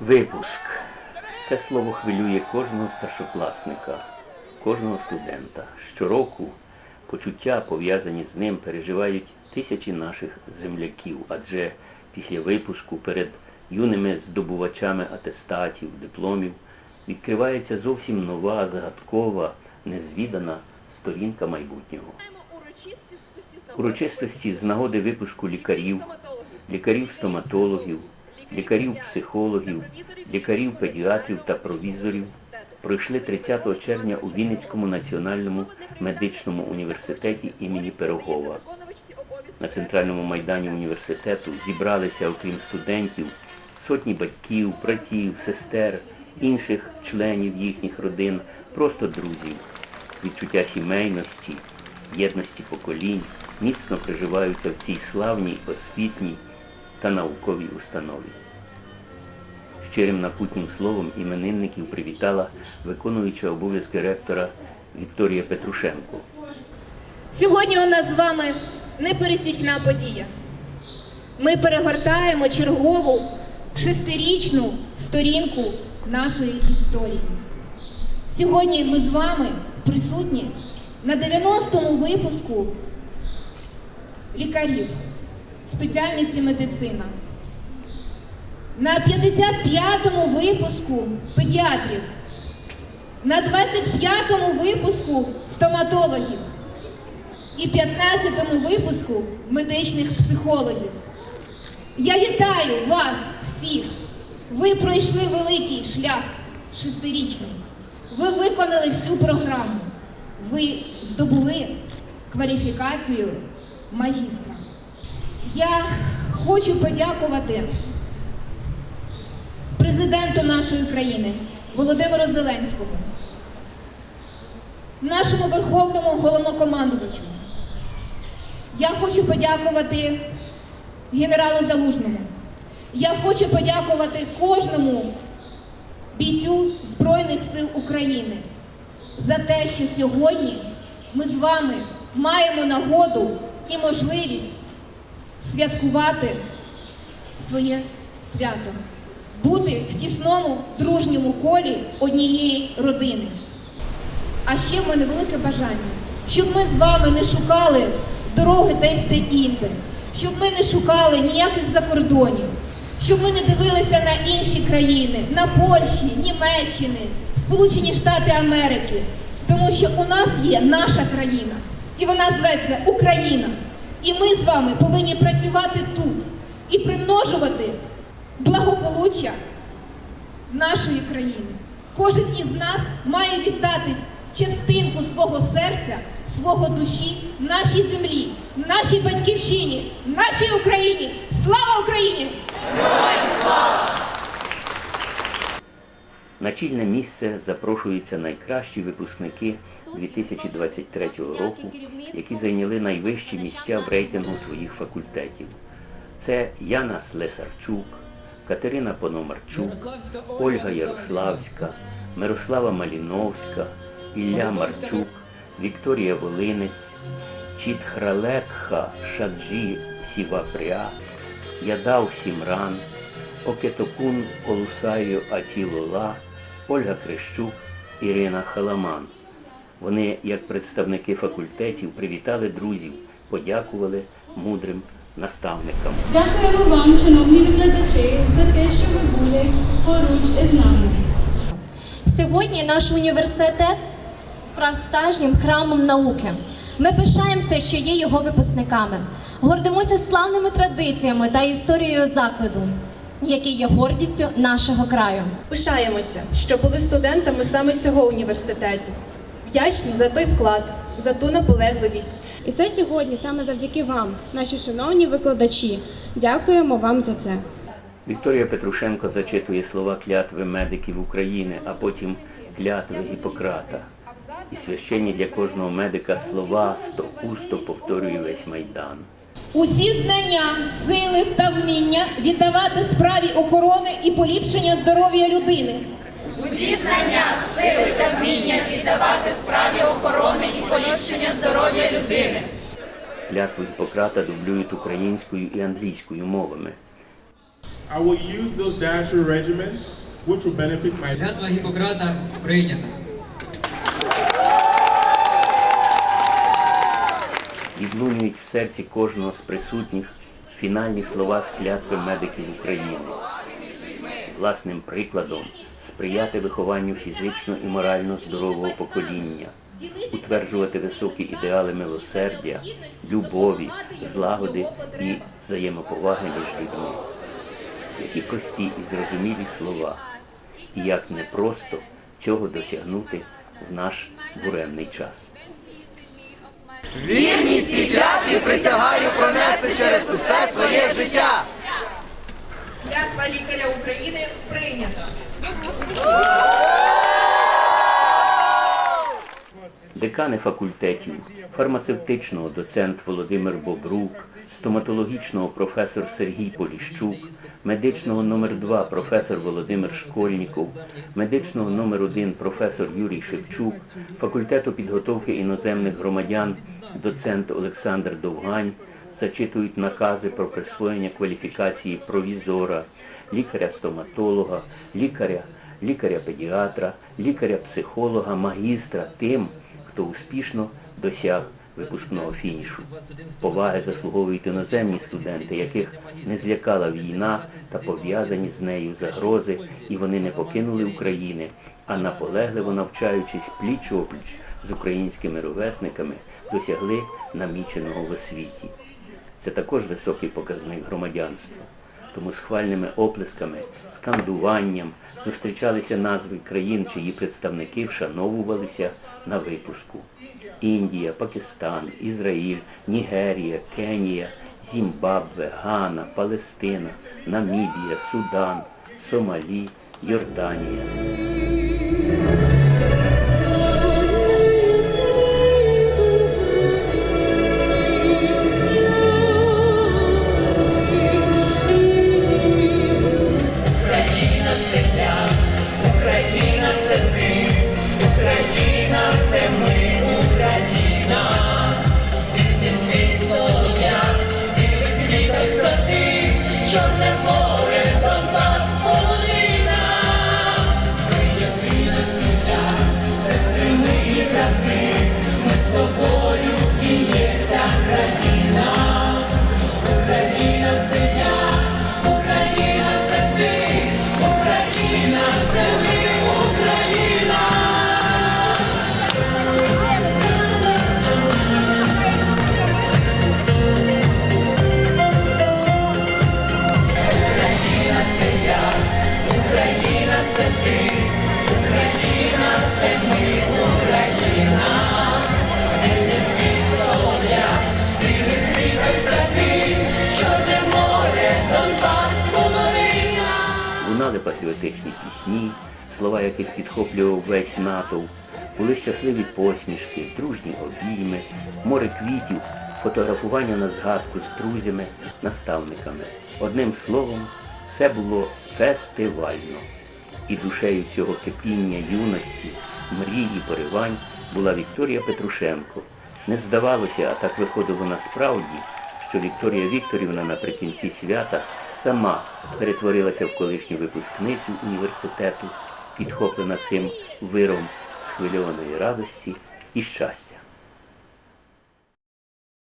Випуск. Це слово хвилює кожного старшокласника, кожного студента. Щороку почуття, пов'язані з ним, переживають тисячі наших земляків, адже після випуску перед юними здобувачами атестатів, дипломів відкривається зовсім нова, загадкова, незвідана сторінка майбутнього. Урочистості з нагоди випуску лікарів, лікарів-стоматологів, лікарів-психологів, лікарів-педіатрів та провізорів пройшли 30 червня у Вінницькому національному медичному університеті імені Пирогова. На центральному майдані університету зібралися, окрім студентів, сотні батьків, братів, сестер, інших членів їхніх родин, просто друзів. Відчуття сімейності, єдності поколінь міцно приживаються в цій славній, освітній та науковій установі. Щирим напутнім словом іменинників привітала виконуюча обов'язки ректора Вікторія Петрушенко. Сьогодні у нас з вами непересічна подія. Ми перегортаємо чергову шестирічну сторінку нашої історії. Сьогодні ми з вами присутні на 90-му випуску лікарів спеціальності медицина. На 55-му випуску педіатрів, на 25-му випуску стоматологів і 15-му випуску медичних психологів. Я вітаю вас всіх! Ви пройшли великий шлях шестирічний. Ви виконали всю програму. Ви здобули кваліфікацію магістра. Я хочу подякувати президенту нашої країни Володимиру Зеленському, нашому верховному головнокомандувачу. Я хочу подякувати генералу Залужному. Я хочу подякувати кожному бійцю Збройних сил України за те, що сьогодні ми з вами маємо нагоду і можливість святкувати своє свято, бути в тісному дружньому колі однієї родини. А ще в мене велике бажання, щоб ми з вами не шукали дороги десь де інде, щоб ми не шукали ніяких закордонів, щоб ми не дивилися на інші країни, на Польщі, Німеччини, Сполучені Штати Америки. Тому що у нас є наша країна, і вона зветься Україна. І ми з вами повинні працювати тут і примножувати благополуччя нашої країни. Кожен із нас має віддати частинку свого серця, свого душі нашій землі, нашій батьківщині, нашій Україні. Слава Україні! На чільне місце запрошуються найкращі випускники 2023 року, які зайняли найвищі місця в рейтингу своїх факультетів. Це Яна Слесарчук, Катерина Пономарчук, Ольга Ярославська, Мирослава Маліновська, Ілля Марчук, Вікторія Волинець, Чітхралекха Шаджі Сівапря, Ядав Сімран, Окетокун Олусайо Атілола, Ольга Крещук, Ірина Халаман. Вони, як представники факультетів, привітали друзів, подякували мудрим наставникам. Дякуємо вам, шановні викладачі, за те, що ви були поруч із нами. Сьогодні наш університет справ справжнім храмом науки. Ми пишаємося, що є його випускниками. Гордимося славними традиціями та історією закладу, який є гордістю нашого краю. Пишаємося, що були студентами саме цього університету. Вдячні за той вклад, за ту наполегливість. І це сьогодні саме завдяки вам, наші шановні викладачі. Дякуємо вам за це. Вікторія Петрушенко зачитує слова клятви медиків України, а потім клятви Гіппократа. І священні для кожного медика слова стопусто повторює весь майдан. Усі знання, сили та вміння віддавати справі охорони і поліпшення здоров'я людини. Усі знання, сили та вміння віддавати справі охорони і поліпшення здоров'я людини. Клятву Гіппократа дублюють українською і англійською мовами. I will use those dasher regiments which will benefit my Клятва Гіппократа прийнята. відлунюють в серці кожного з присутніх фінальні слова з клятви медиків України. Власним прикладом сприяти вихованню фізично і морально здорового покоління, утверджувати високі ідеали милосердя, любові, злагоди і взаємоповаги між людьми. Які прості і зрозумілі слова, і як непросто цього досягнути в наш буремний час. Вірність цій клятві присягаю пронести через усе своє життя. Клятва лікаря України прийнята. Декани факультетів, фармацевтичного доцент Володимир Бобрук, стоматологічного професор Сергій Поліщук, медичного номер 2 професор Володимир Школьніков, медичного номер 1 професор Юрій Шевчук, факультету підготовки іноземних громадян доцент Олександр Довгань зачитують накази про присвоєння кваліфікації провізора, лікаря-стоматолога, лікаря, лікаря-педіатра, лікаря-психолога, магістра тим, хто успішно досяг випускного фінішу. Поваги заслуговують іноземні студенти, яких не злякала війна та пов'язані з нею загрози, і вони не покинули України, а наполегливо навчаючись пліч-опліч з українськими ровесниками, досягли наміченого в освіті. Це також високий показник громадянства. Тому з хвальними оплесками, скандуванням зустрічалися назви країн, чиї представники вшановувалися на випуску. Індія, Пакистан, Ізраїль, Нігерія, Кенія, Зімбабве, Гана, Палестина, Намібія, Судан, Сомалі, Йорданія. Патріотичні пісні, слова яких підхоплював весь натовп, були щасливі посмішки, дружні обійми, море квітів, фотографування на згадку з друзями, наставниками. Одним словом, все було фестивально. І душею цього кипіння юності, мрії, поривань була Вікторія Петрушенко. Не здавалося, а так виходило насправді, що Вікторія Вікторівна наприкінці свята сама перетворилася в колишню випускницю університету, підхоплена цим виром схвильованої радості і щастя.